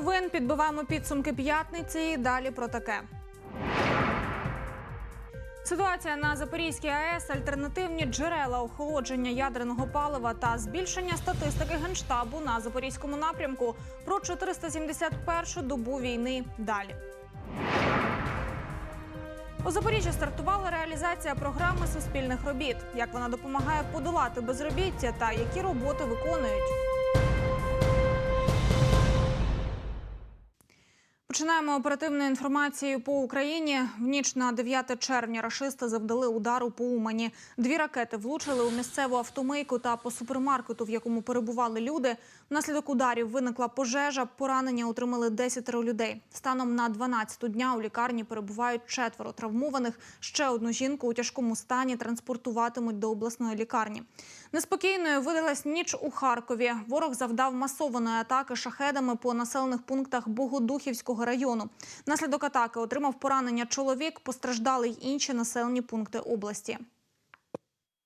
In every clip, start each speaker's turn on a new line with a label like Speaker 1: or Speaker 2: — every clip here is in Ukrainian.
Speaker 1: новин підбиваємо підсумки п'ятниці. Далі про таке. Ситуація на Запорізькій АЕС, альтернативні джерела охолодження ядерного палива та збільшення статистики генштабу на запорізькому напрямку про 471-шу добу війни. Далі. У Запоріжжі стартувала реалізація програми суспільних робіт. Як вона допомагає подолати безробіття та які роботи виконують. Починаємо оперативну інформацію по Україні. В ніч на 9 червня рашисти завдали удару по Умані. Дві ракети влучили у місцеву автомийку та по супермаркету, в якому перебували люди. Внаслідок ударів виникла пожежа. Поранення отримали 10 людей. Станом на 12 дня у лікарні перебувають четверо травмованих. Ще одну жінку у тяжкому стані транспортуватимуть до обласної лікарні. Неспокійною видалась ніч у Харкові. Ворог завдав масованої атаки шахедами по населених пунктах Богодухівського району. Наслідок атаки отримав поранення чоловік, постраждали й інші населені пункти області.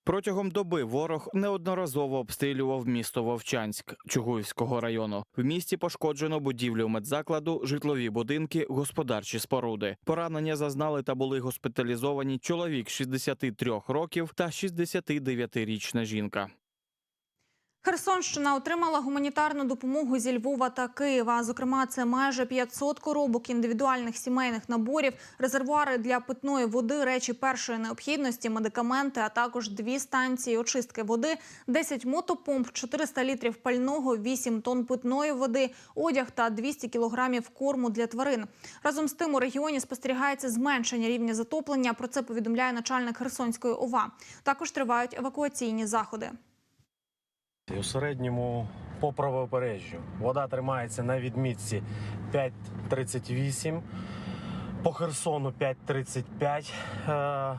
Speaker 2: Протягом доби ворог неодноразово обстрілював місто Вовчанськ Чугуївського району. В місті пошкоджено будівлю медзакладу, житлові будинки, господарчі споруди. Поранення зазнали та були госпіталізовані чоловік 63 років та 69-річна жінка.
Speaker 1: Херсонщина отримала гуманітарну допомогу зі Львова та Києва. Зокрема, це майже 500 коробок індивідуальних сімейних наборів, резервуари для питної води, речі першої необхідності, медикаменти, а також дві станції очистки води, 10 мотопомп, 400 літрів пального, 8 тонн питної води, одяг та 200 кілограмів корму для тварин. Разом з тим у регіоні спостерігається зменшення рівня затоплення. Про це повідомляє начальник Херсонської ОВА. Також тривають евакуаційні заходи.
Speaker 3: І У середньому по правобережжю вода тримається на відмітці 5,38, по Херсону 5,35. Е,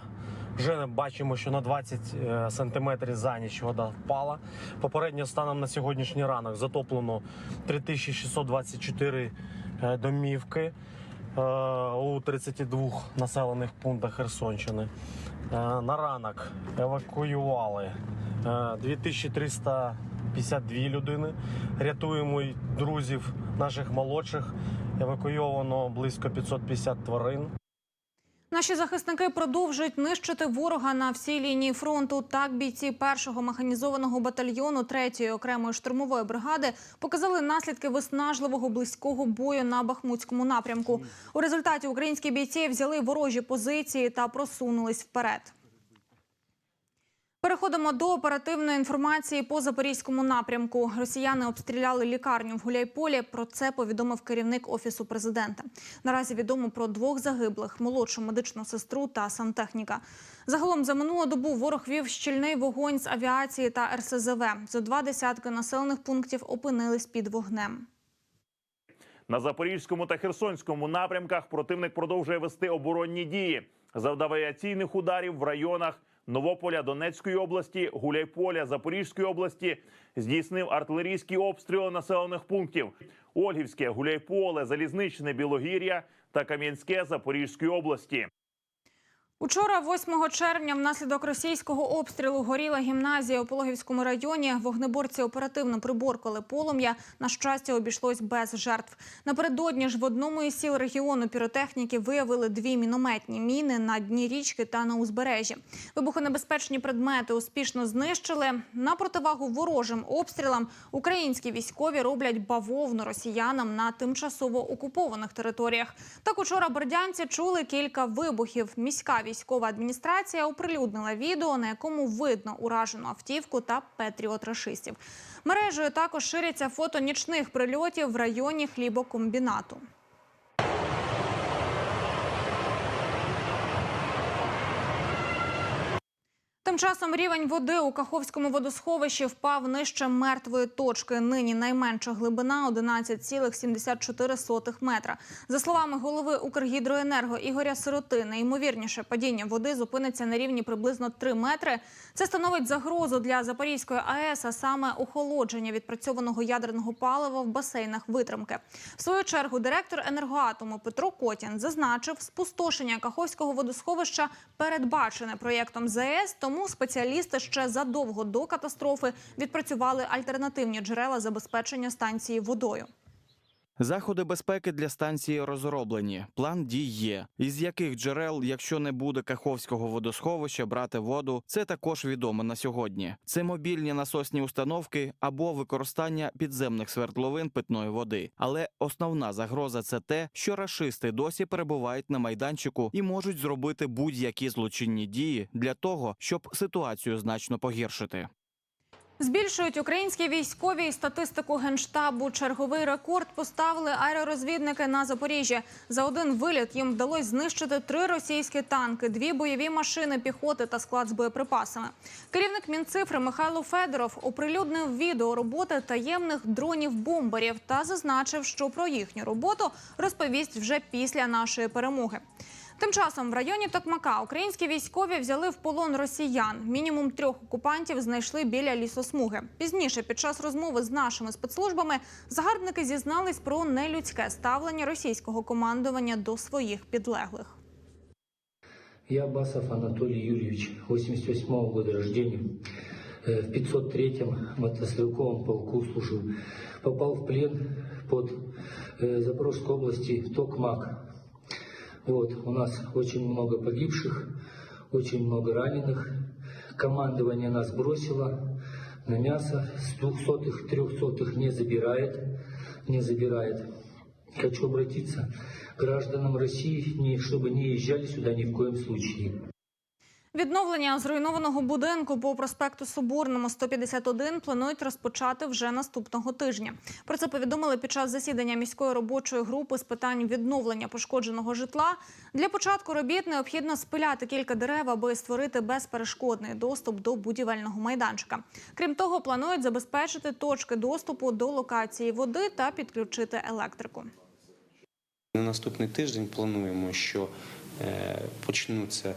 Speaker 3: Вже бачимо, що на 20 е, сантиметрів за ніч вода впала. Попередньо станом на сьогоднішній ранок затоплено 3624 е, домівки у 32 населених пунктах Херсонщини. Е, На ранок евакуювали е, 2352 людини. Рятуємо друзів наших молодших. Евакуйовано близько 550 тварин.
Speaker 1: Наші захисники продовжують нищити ворога на всій лінії фронту. Так бійці першого механізованого батальйону 3-ї окремої штурмової бригади показали наслідки виснажливого близького бою на Бахмутському напрямку. У результаті українські бійці взяли ворожі позиції та просунулись вперед. Переходимо до оперативної інформації по запорізькому напрямку. Росіяни обстріляли лікарню в Гуляйполі. Про це повідомив керівник офісу президента. Наразі відомо про двох загиблих: молодшу медичну сестру та сантехніка. Загалом за минулу добу ворог вів щільний вогонь з авіації та РСЗВ. Зо два десятки населених пунктів опинились під вогнем.
Speaker 4: На запорізькому та херсонському напрямках противник продовжує вести оборонні дії. Завдав авіаційних ударів в районах Новополя Донецької області, Гуляйполя Запорізької області. Здійснив артилерійські обстріли населених пунктів: Ольгівське, Гуляйполе, Залізничне, Білогір'я та Кам'янське Запорізької області.
Speaker 1: Учора, 8 червня, внаслідок російського обстрілу горіла гімназія у Пологівському районі. Вогнеборці оперативно приборкали полум'я. На щастя, обійшлось без жертв. Напередодні ж в одному із сіл регіону піротехніки виявили дві мінометні міни на дні річки та на узбережжі. Вибухонебезпечні предмети успішно знищили. На противагу ворожим обстрілам українські військові роблять бавовну росіянам на тимчасово окупованих територіях. Так учора бердянці чули кілька вибухів. Міська військова адміністрація оприлюднила відео, на якому видно уражену автівку та петріот рашистів. Мережею також ширяться фото нічних прильотів в районі хлібокомбінату. Тим часом рівень води у Каховському водосховищі впав нижче мертвої точки. Нині найменша глибина 11,74 метра. За словами голови Укргідроенерго Ігоря Сироти, найімовірніше падіння води зупиниться на рівні приблизно 3 метри. Це становить загрозу для Запорізької АЕС, а саме охолодження відпрацьованого ядерного палива в басейнах витримки. В свою чергу директор енергоатому Петро Котін зазначив, спустошення Каховського водосховища передбачене проєктом ЗАЕС, тому спеціалісти ще задовго до катастрофи відпрацювали альтернативні джерела забезпечення станції водою.
Speaker 2: Заходи безпеки для станції розроблені. План дій є. Із яких джерел, якщо не буде Каховського водосховища, брати воду, це також відомо на сьогодні. Це мобільні насосні установки або використання підземних свердловин питної води. Але основна загроза це те, що рашисти досі перебувають на майданчику і можуть зробити будь-які злочинні дії для того, щоб ситуацію значно погіршити.
Speaker 1: Збільшують українські військові і статистику генштабу. Черговий рекорд поставили аеророзвідники на Запоріжжі. За один виліт їм вдалося знищити три російські танки, дві бойові машини піхоти та склад з боєприпасами. Керівник мінцифри Михайло Федоров оприлюднив відео роботи таємних дронів-бомберів та зазначив, що про їхню роботу розповість вже після нашої перемоги. Тим часом в районі Токмака українські військові взяли в полон росіян. Мінімум трьох окупантів знайшли біля лісосмуги. Пізніше, під час розмови з нашими спецслужбами, загарбники зізнались про нелюдське ставлення російського командування до своїх підлеглих.
Speaker 5: Я Басов Анатолий Юрьевич, 88 года рождения. Э, В 503-м мотострелковом полку служил. Попал в плен под э, Запорожской области Токмак. Вот, у нас очень много погибших, очень много раненых. Командование нас бросило на мясо. С двухсотых, трехсотых не забирает, не забирает. Хочу обратиться к гражданам России, чтобы не езжали сюда ни в коем случае.
Speaker 1: Відновлення зруйнованого будинку по проспекту Соборному 151 планують розпочати вже наступного тижня. Про це повідомили під час засідання міської робочої групи з питань відновлення пошкодженого житла. Для початку робіт необхідно спиляти кілька дерев, аби створити безперешкодний доступ до будівельного майданчика. Крім того, планують забезпечити точки доступу до локації води та підключити електрику.
Speaker 6: На наступний тиждень плануємо, що е, почнуться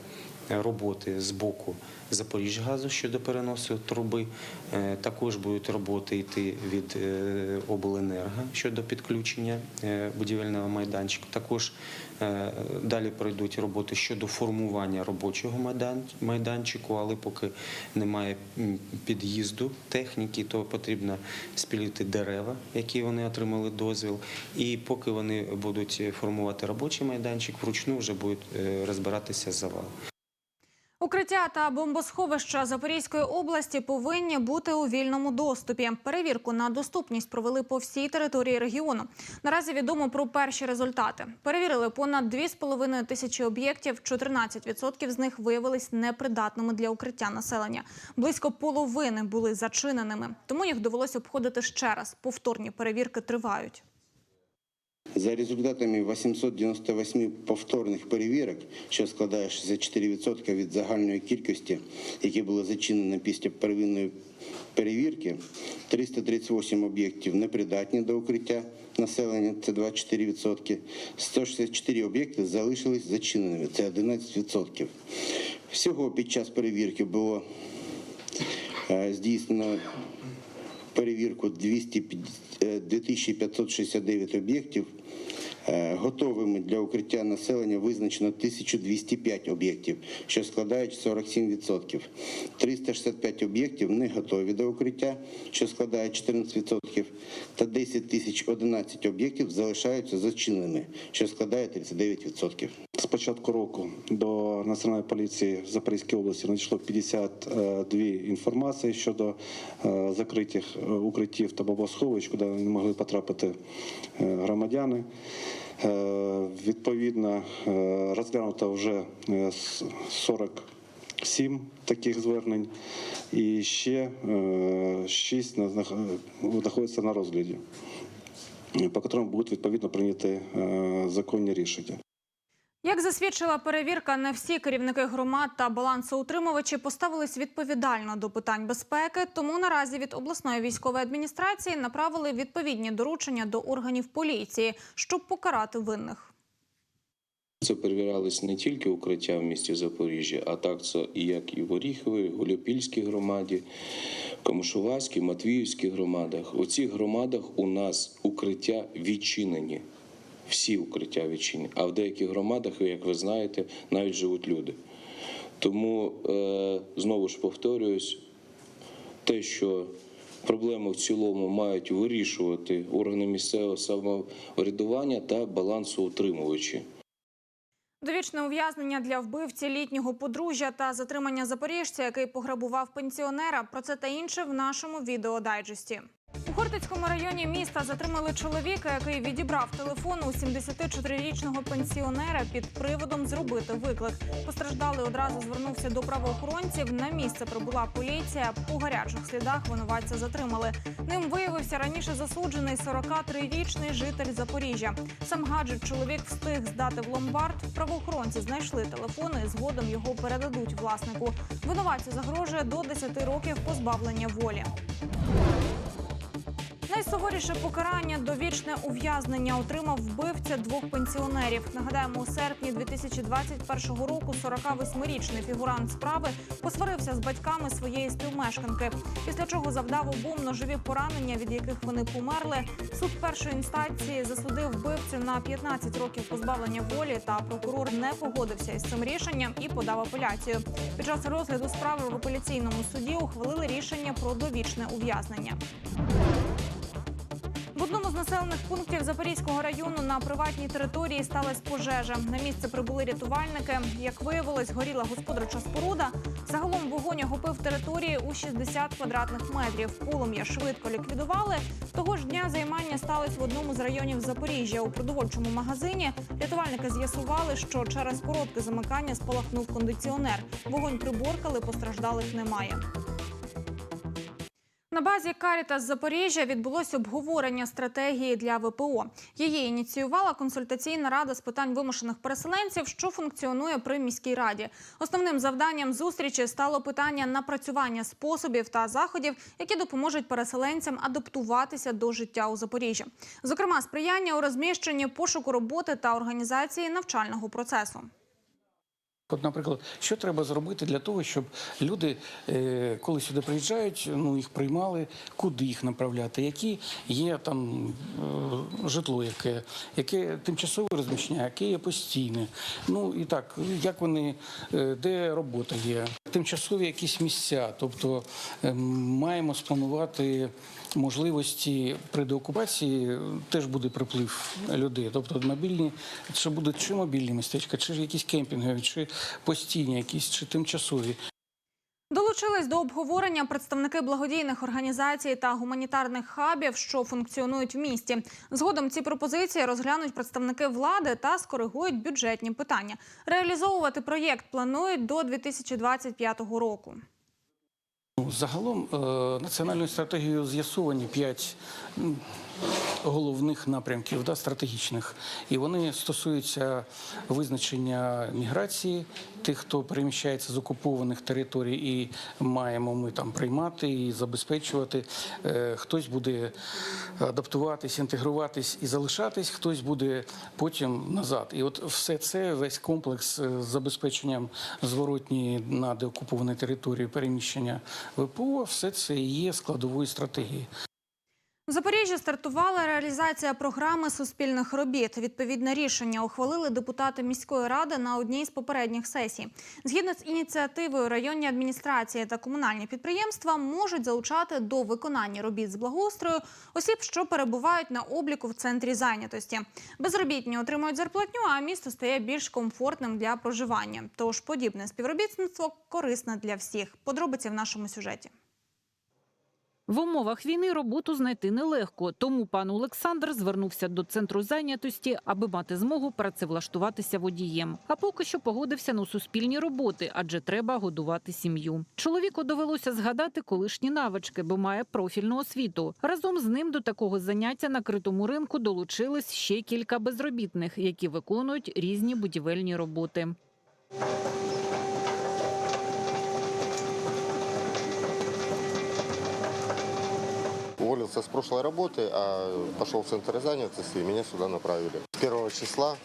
Speaker 6: роботи з боку Запоріжгазу щодо переносу труби. Е, Також будуть роботи йти від е, обленерго щодо підключення е, будівельного майданчика. Також далі пройдуть роботи щодо формування робочого майданчику, але поки немає під'їзду техніки, то потрібно спілити дерева, які вони отримали дозвіл. І поки вони будуть формувати робочий майданчик, вручну вже будуть розбиратися завал.
Speaker 1: Укриття та бомбосховища Запорізької області повинні бути у вільному доступі. Перевірку на доступність провели по всій території регіону. Наразі відомо про перші результати. Перевірили понад 2,5 тисячі об'єктів. 14% з них виявились непридатними для укриття населення. Близько половини були зачиненими. Тому їх довелося обходити ще раз. Повторні перевірки тривають.
Speaker 7: За результатами 898 повторних перевірок, що складає 64% від загальної кількості, які були зачинені після первинної перевірки, 338 об'єктів непридатні до укриття населення, це 24%, 164 об'єкти залишились зачиненими, це 11%. Всього під час перевірки було е, здійснено перевірку 200 е, 2569 об'єктів. Е, Готовими для укриття населення визначено 1205 об'єктів, що складають 47%. 365 об'єктів не готові до укриття, що складає 14%. Та 10 тисяч 11 об'єктів залишаються зачиненими, що складає 39%.
Speaker 8: З початку року до Національної поліції в Запорізькій області надійшло 52 інформації щодо е, закритих е, укриттів та бомбосховищ, куди не могли потрапити е, громадяни. Е, Відповідно, е, розглянуто вже е, с- 47 таких звернень, і ще 6 знаходяться на розгляді, по яким будуть відповідно прийняті е, законні рішення.
Speaker 1: Як засвідчила перевірка, не всі керівники громад та балансоутримувачі поставились відповідально до питань безпеки. Тому наразі від обласної військової адміністрації направили відповідні доручення до органів поліції, щоб покарати винних.
Speaker 9: Це перевірялись не тільки укриття в місті Запоріжжя, а так це і як і в Оріховій, Гуляпільській громаді, Камишувацькій, Матвіївській громадах. У цих громадах у нас укриття відчинені. Всі укриття відчинені. А в деяких громадах, як ви знаєте, навіть живуть люди. Тому е, знову ж повторююсь, те, що Проблему в цілому мають вирішувати органи місцевого самоврядування та балансоутримувачі.
Speaker 1: Довічне ув'язнення для вбивці літнього подружжя та затримання запоріжця, який пограбував пенсіонера. Про це та інше в нашому відеодайджесті. Хортицькому районі міста затримали чоловіка, який відібрав телефон у 74-річного пенсіонера під приводом зробити виклик. Постраждалий одразу звернувся до правоохоронців. На місце прибула поліція. По гарячих слідах винуватця затримали. Ним виявився раніше засуджений 43-річний житель Запоріжжя. Сам гаджет чоловік встиг здати в ломбард. Правоохоронці знайшли телефон і згодом його передадуть власнику. Винуватцю загрожує до 10 років позбавлення волі. Найсуворіше покарання довічне ув'язнення отримав вбивця двох пенсіонерів. Нагадаємо, у серпні 2021 року 48-річний фігурант справи посварився з батьками своєї співмешканки, після чого завдав обом ножові поранення, від яких вони померли. Суд першої інстанції засудив вбивцю на 15 років позбавлення волі. Та прокурор не погодився із цим рішенням і подав апеляцію. Під час розгляду справи в апеляційному суді ухвалили рішення про довічне ув'язнення. Населених пунктів Запорізького району на приватній території сталася пожежа. На місце прибули рятувальники. Як виявилось, горіла господарча споруда. Загалом вогонь охопив території у 60 квадратних метрів. Полум'я швидко ліквідували. Того ж дня займання сталося в одному з районів Запоріжжя. У продовольчому магазині рятувальники з'ясували, що через коротке замикання спалахнув кондиціонер. Вогонь приборкали, постраждалих немає. На базі Карітас Запоріжжя відбулося обговорення стратегії для ВПО. Її ініціювала консультаційна рада з питань вимушених переселенців, що функціонує при міській раді. Основним завданням зустрічі стало питання напрацювання способів та заходів, які допоможуть переселенцям адаптуватися до життя у Запоріжжі. Зокрема, сприяння у розміщенні пошуку роботи та організації навчального процесу.
Speaker 10: От, наприклад, що треба зробити для того, щоб люди, е, коли сюди приїжджають, ну їх приймали, куди їх направляти, які є там е, житло, яке, яке тимчасове розміщення, яке є постійне. Ну і так, як вони, е, де робота є, тимчасові якісь місця. Тобто е, маємо спланувати можливості при деокупації е, теж буде приплив людей. Тобто мобільні, чи будуть чи мобільні містечка, чи якісь кемпінгові, чи постійні, якісь чи тимчасові.
Speaker 1: Долучились до обговорення представники благодійних організацій та гуманітарних хабів, що функціонують в місті. Згодом ці пропозиції розглянуть представники влади та скоригують бюджетні питання. Реалізовувати проєкт планують до 2025 року.
Speaker 10: Загалом е, національною стратегією з'ясовані п'ять головних напрямків да, стратегічних, і вони стосуються визначення міграції тих, хто переміщається з окупованих територій, і маємо ми там приймати і забезпечувати. Е, Хтось буде адаптуватись, інтегруватись і залишатись, хтось буде потім назад. І от все це весь комплекс е, з забезпеченням зворотні на деокупованій території переміщення ВПО, все це є складовою стратегії.
Speaker 1: У Запоріжжі стартувала реалізація програми суспільних робіт. Відповідне рішення ухвалили депутати міської ради на одній з попередніх сесій. Згідно з ініціативою, районні адміністрації та комунальні підприємства можуть залучати до виконання робіт з благоустрою осіб, що перебувають на обліку в центрі зайнятості. Безробітні отримують зарплатню, а місто стає більш комфортним для проживання. Тож подібне співробітництво корисне для всіх. Подробиці в нашому сюжеті.
Speaker 11: В умовах війни роботу знайти нелегко, тому пан Олександр звернувся до центру зайнятості, аби мати змогу працевлаштуватися водієм. А поки що погодився на суспільні роботи, адже треба годувати сім'ю. Чоловіку довелося згадати колишні навички, бо має профільну освіту. Разом з ним до такого заняття на критому ринку долучились ще кілька безробітних, які виконують різні будівельні роботи.
Speaker 12: Уволился с прошлой работы, а пошел в центр занятости, и меня сюда направили. С первого числа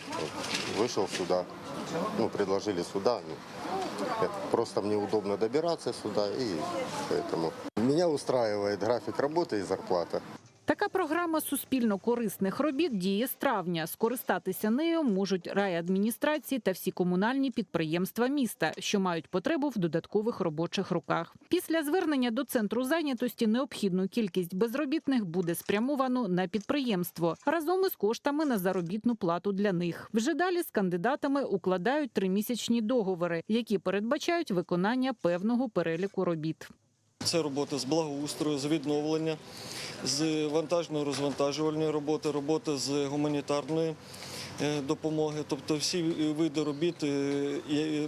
Speaker 12: вышел сюда, ну, предложили сюда. ну, это Просто мне удобно добираться сюда, и поэтому меня устраивает график работы и зарплата.
Speaker 11: Така програма суспільно корисних робіт діє з травня. Скористатися нею можуть райадміністрації та всі комунальні підприємства міста, що мають потребу в додаткових робочих руках. Після звернення до центру зайнятості необхідну кількість безробітних буде спрямовано на підприємство разом із коштами на заробітну плату для них. Вже далі з кандидатами укладають тримісячні договори, які передбачають виконання певного переліку робіт.
Speaker 13: Це робота з благоустрою, з відновлення, з вантажно-розвантажувальної роботи, робота з гуманітарної е, допомоги, тобто всі види робіт, е,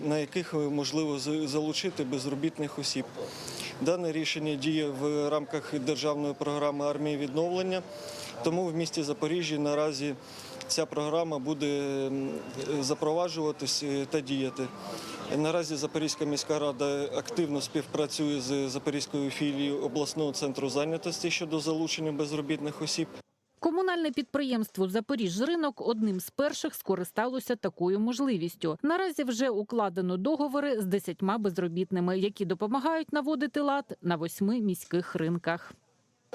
Speaker 13: на яких можливо залучити безробітних осіб. Дане рішення діє в рамках державної програми армії відновлення. Тому в місті Запоріжжя наразі ця програма буде запроваджуватись е, та діяти. Наразі Запорізька міська рада активно співпрацює з Запорізькою філією обласного центру зайнятості щодо залучення безробітних осіб.
Speaker 11: Комунальне підприємство «Запоріжжринок» одним з перших скористалося такою можливістю. Наразі вже укладено договори з десятьма безробітними, які допомагають наводити лад на восьми міських ринках.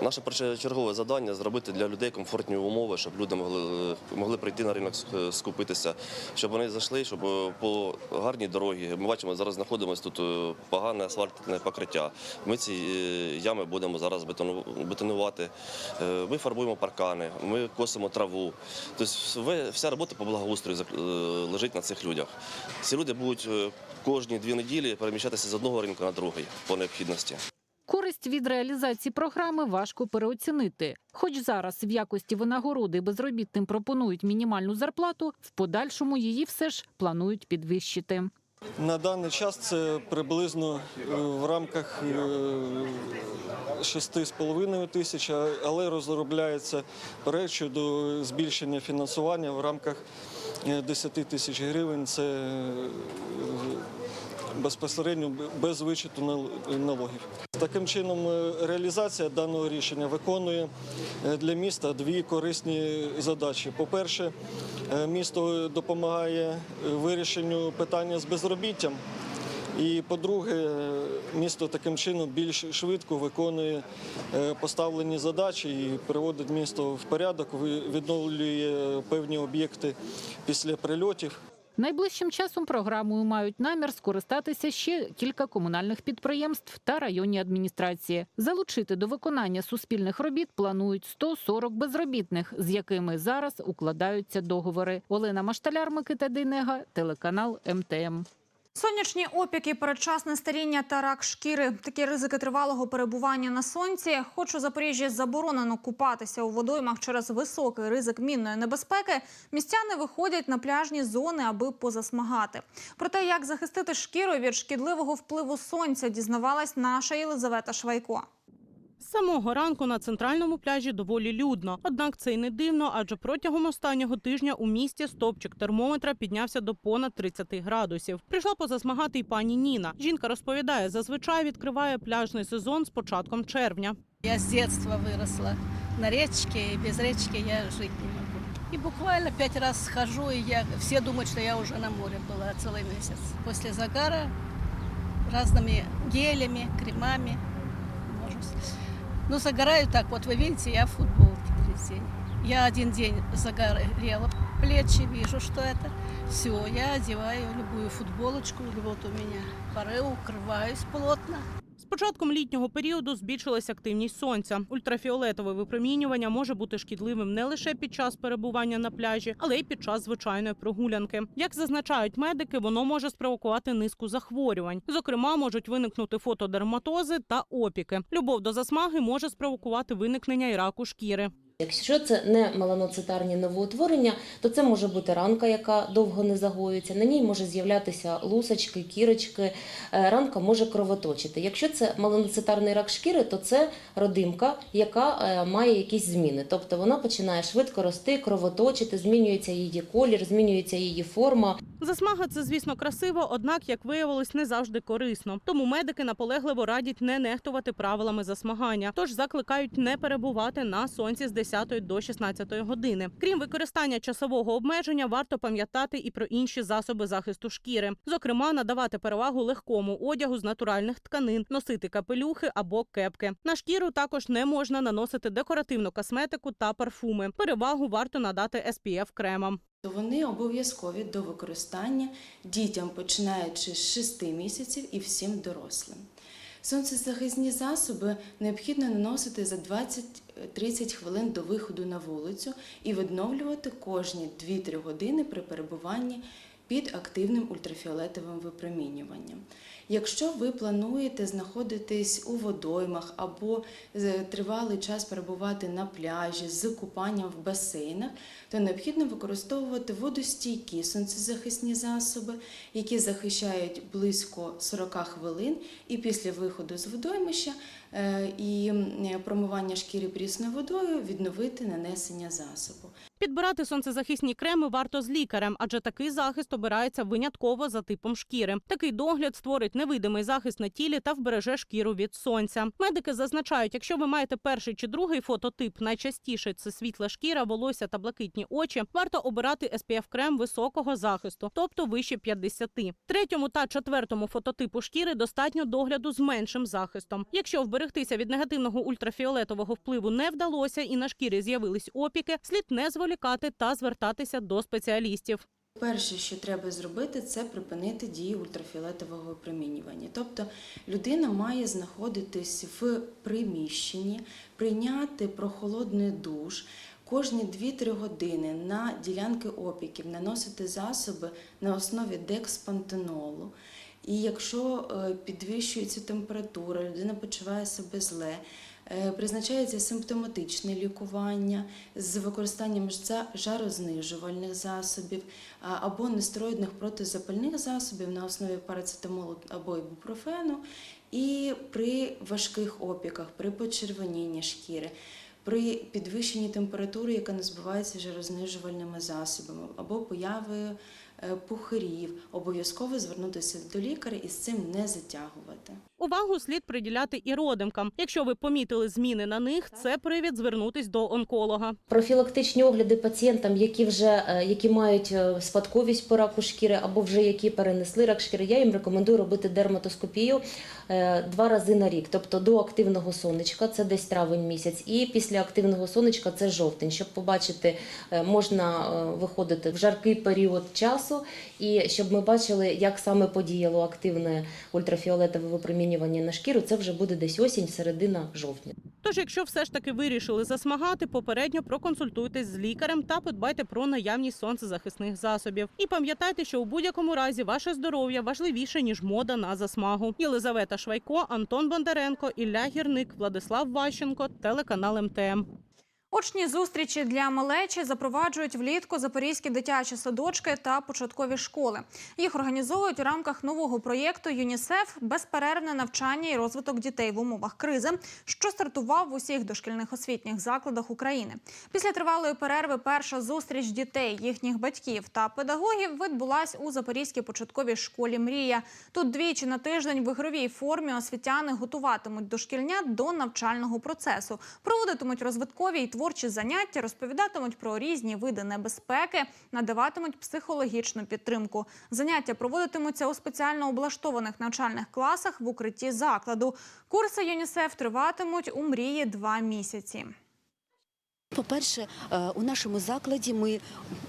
Speaker 14: Наше першочергове завдання зробити для людей комфортні умови, щоб люди могли, могли прийти на ринок е, скупитися, щоб вони зайшли, щоб е, по гарній дорогі. Ми бачимо, зараз знаходимося тут е, погане асфальтне покриття. Ми ці ями будемо зараз бетонувати. Ми фарбуємо паркани, ми косимо траву. Тобто вся робота по благоустрою лежить на цих людях. Ці люди будуть кожні дві неділі переміщатися з одного ринку на другий по необхідності.
Speaker 11: Користь від реалізації програми важко переоцінити. Хоч зараз в якості винагороди безробітним пропонують мінімальну зарплату, в подальшому її все ж планують підвищити.
Speaker 13: На даний час це приблизно е, в рамках е, 6,5 тисяч, але розробляється проект щодо збільшення фінансування в рамках е, 10 тисяч гривень. Це е, безпосередньо без вичету нал- налогів. Таким чином, е, реалізація даного рішення виконує е, для міста дві корисні задачі. По-перше, е, місто допомагає вирішенню питання з безробіттям. І по-друге, місто таким чином більш швидко виконує поставлені задачі і приводить місто в порядок, відновлює певні об'єкти після прильотів.
Speaker 11: Найближчим часом програмою мають намір скористатися ще кілька комунальних підприємств та районні адміністрації. Залучити до виконання суспільних робіт планують 140 безробітних, з якими зараз укладаються договори. Олена Машталяр, Микита Дейнега, телеканал МТМ.
Speaker 1: Сонячні опіки, передчасне старіння та рак шкіри такі ризики тривалого перебування на сонці. Хоч у Запоріжжі заборонено купатися у водоймах через високий ризик мінної небезпеки. Містяни виходять на пляжні зони, аби позасмагати. Про те, як захистити шкіру від шкідливого впливу сонця, дізнавалась наша Єлизавета Швайко.
Speaker 15: З самого ранку на центральному пляжі доволі людно. Однак це й не дивно, адже протягом останнього тижня у місті стопчик термометра піднявся до понад 30 градусів. Прийшла позасмагати й пані Ніна. Жінка розповідає, зазвичай відкриває пляжний сезон з початком червня.
Speaker 16: Я с детства выросла на речке, и без речки я жить не могу. И буквально пять раз схожу, и я, все думают, что я уже на море была целый месяц. После загара разными гелями, кремами. Можно с- Ну, загораю так, вот вы видите, я в футболке весь день. Я один день загорела плечи, вижу, что это. Все, я одеваю любую футболочку, или вот у меня поры, укрываюсь плотно.
Speaker 15: Початком літнього періоду збільшилась активність сонця. Ультрафіолетове випромінювання може бути шкідливим не лише під час перебування на пляжі, але й під час звичайної прогулянки. Як зазначають медики, воно може спровокувати низку захворювань. Зокрема, можуть виникнути фотодерматози та опіки. Любов до засмаги може спровокувати виникнення і раку шкіри.
Speaker 17: Якщо це не меланоцитарні новоутворення, то це може бути ранка, яка довго не загоюється. На ній може з'являтися лусочки, кірочки. е, Ранка може кровоточити. Якщо це меланоцитарний рак шкіри, то це родимка, яка е, має якісь зміни. Тобто вона починає швидко рости, кровоточити, змінюється її колір, змінюється її форма.
Speaker 15: Засмага це, звісно, красиво, однак, як виявилось, не завжди корисно. Тому медики наполегливо радять не нехтувати правилами засмагання. Тож закликають не перебувати на сонці з 10 10 до 16 години. Крім використання часового обмеження, варто пам'ятати і про інші засоби захисту шкіри, зокрема, надавати перевагу легкому одягу з натуральних тканин, носити капелюхи або кепки. На шкіру також не можна наносити декоративну косметику та парфуми. Перевагу варто надати SPF кремам.
Speaker 18: вони обов'язкові до використання дітям, починаючи з 6 місяців і всім дорослим. Сонцезахисні засоби необхідно наносити за 20-30 хвилин до виходу на вулицю і відновлювати кожні 2-3 години при перебуванні під активним ультрафіолетовим випромінюванням. Якщо ви плануєте знаходитись у водоймах або е, тривалий час перебувати на пляжі з купанням в басейнах, то необхідно використовувати водостійкі сонцезахисні засоби, які захищають близько 40 хвилин, і після виходу з водоймища е, і промивання шкіри прісною водою відновити нанесення засобу.
Speaker 15: Підбирати сонцезахисні креми варто з лікарем, адже такий захист обирається винятково за типом шкіри. Такий догляд створить невидимий захист на тілі та вбереже шкіру від сонця. Медики зазначають, якщо ви маєте перший чи другий фототип, найчастіше це світла шкіра, волосся та блакитні очі, варто обирати SPF крем високого захисту, тобто вище 50. Третьому та четвертому фототипу шкіри достатньо догляду з меншим захистом. Якщо вберегтися від негативного ультрафіолетового впливу не вдалося і на шкірі з'явились опіки, слід не зволікати та звертатися до спеціалістів.
Speaker 18: Перше, що треба зробити, це припинити дію ультрафіолетового випромінювання. Тобто людина має знаходитись в приміщенні, прийняти прохолодний душ. Кожні 2-3 години на ділянки опіків наносити засоби на основі декспантенолу. І якщо е, підвищується температура, людина почуває себе зле, призначається симптоматичне лікування з використанням жарознижувальних засобів або нестероїдних протизапальних засобів на основі парацетамолу або ібупрофену. І при важких опіках, при почервонінні шкіри, при підвищенні температури, яка не збивається жарознижувальними засобами, або появою е, пухирів, обов'язково звернутися до лікаря і з цим не затягувати.
Speaker 15: Увагу слід приділяти і родимкам. Якщо ви помітили зміни на них, це привід звернутись до онколога.
Speaker 17: Профілактичні огляди пацієнтам, які вже е, які мають е, спадковість по раку шкіри або вже які перенесли рак шкіри, я їм рекомендую робити дерматоскопію е, два рази на рік, тобто до активного сонечка, це десь травень місяць, і після активного сонечка це жовтень. Щоб побачити, можна виходити в жаркий період часу, і щоб ми бачили, як саме подіяло активне ультрафіолетове випромінювання на шкіру, це вже буде десь осінь, середина жовтня.
Speaker 15: Тож, якщо все ж таки вирішили засмагати, попередньо проконсультуйтесь з лікарем та подбайте про наявність сонцезахисних засобів. І пам'ятайте, що у будь-якому разі ваше здоров'я важливіше ніж мода на засмагу. Єлизавета Швайко, Антон Бондаренко, Ілля Гірник, Владислав Ващенко, телеканал МТМ.
Speaker 1: Очні зустрічі для малечі запроваджують влітку запорізькі дитячі садочки та початкові школи. Їх організовують у рамках нового проєкту ЮНІСЕФ Безперервне навчання і розвиток дітей в умовах кризи, що стартував в усіх дошкільних освітніх закладах України. Після тривалої перерви перша зустріч дітей, їхніх батьків та педагогів відбулась у Запорізькій початковій школі Мрія. Тут двічі на тиждень в ігровій формі освітяни готуватимуть дошкільнят до навчального процесу, проводитимуть розвиткові й творчі заняття, розповідатимуть про різні види небезпеки, надаватимуть психологічну підтримку. Заняття проводитимуться у спеціально облаштованих навчальних класах в укритті закладу. Курси ЮНІСЕФ триватимуть у мрії два місяці.
Speaker 19: По-перше, е, у нашому закладі ми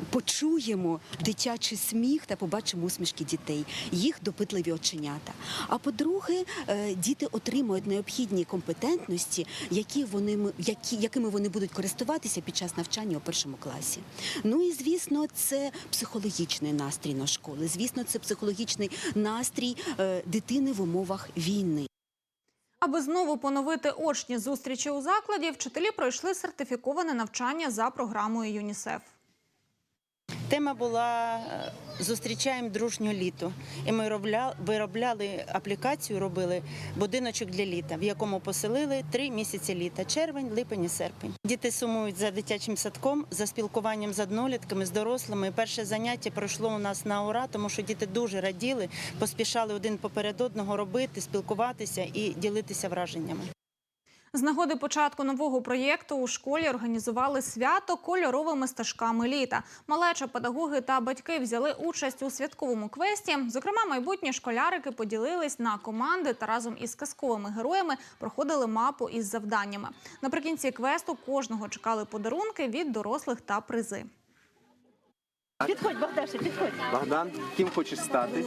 Speaker 19: почуємо дитячий сміх та побачимо усмішки дітей, їх допитливі оченята. А по-друге, е, діти отримують необхідні компетентності, які вони які, якими вони будуть користуватися під час навчання у першому класі. Ну і звісно, це психологічний настрій на школи. Звісно, це психологічний настрій е, дитини в умовах війни.
Speaker 1: Аби знову поновити очні зустрічі у закладі, вчителі пройшли сертифіковане навчання за програмою ЮНІСЕФ.
Speaker 20: Тема була е, Зустрічаємо дружню літо. І ми робля- виробляли аплікацію, робили будиночок для літа, в якому поселили три місяці літа червень, липень і серпень. Діти сумують за дитячим садком, за спілкуванням з однолітками, з дорослими. Перше заняття пройшло у нас на ура, тому що діти дуже раділи, поспішали один поперед одного робити, спілкуватися і ділитися враженнями.
Speaker 1: З нагоди початку нового проєкту у школі організували свято кольоровими стежками літа. Малеча, педагоги та батьки взяли участь у святковому квесті. Зокрема, майбутні школярики поділились на команди та разом із казковими героями проходили мапу із завданнями. Наприкінці квесту кожного чекали подарунки від дорослих та призи.
Speaker 21: Підходь, Богдаша, підходь.
Speaker 22: Богдан, ким хочеш стати?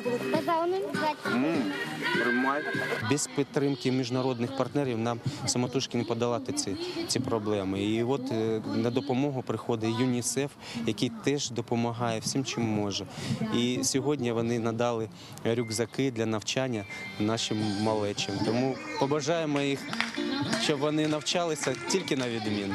Speaker 22: М, Тримай.
Speaker 6: Без підтримки міжнародних партнерів нам самотужки не подолати ці, ці проблеми. І от е, на допомогу приходить ЮНІСЕФ, який теж допомагає всім, чим може. І сьогодні вони надали рюкзаки для навчання нашим малечим. Тому побажаємо їх, щоб вони навчалися тільки на відміну.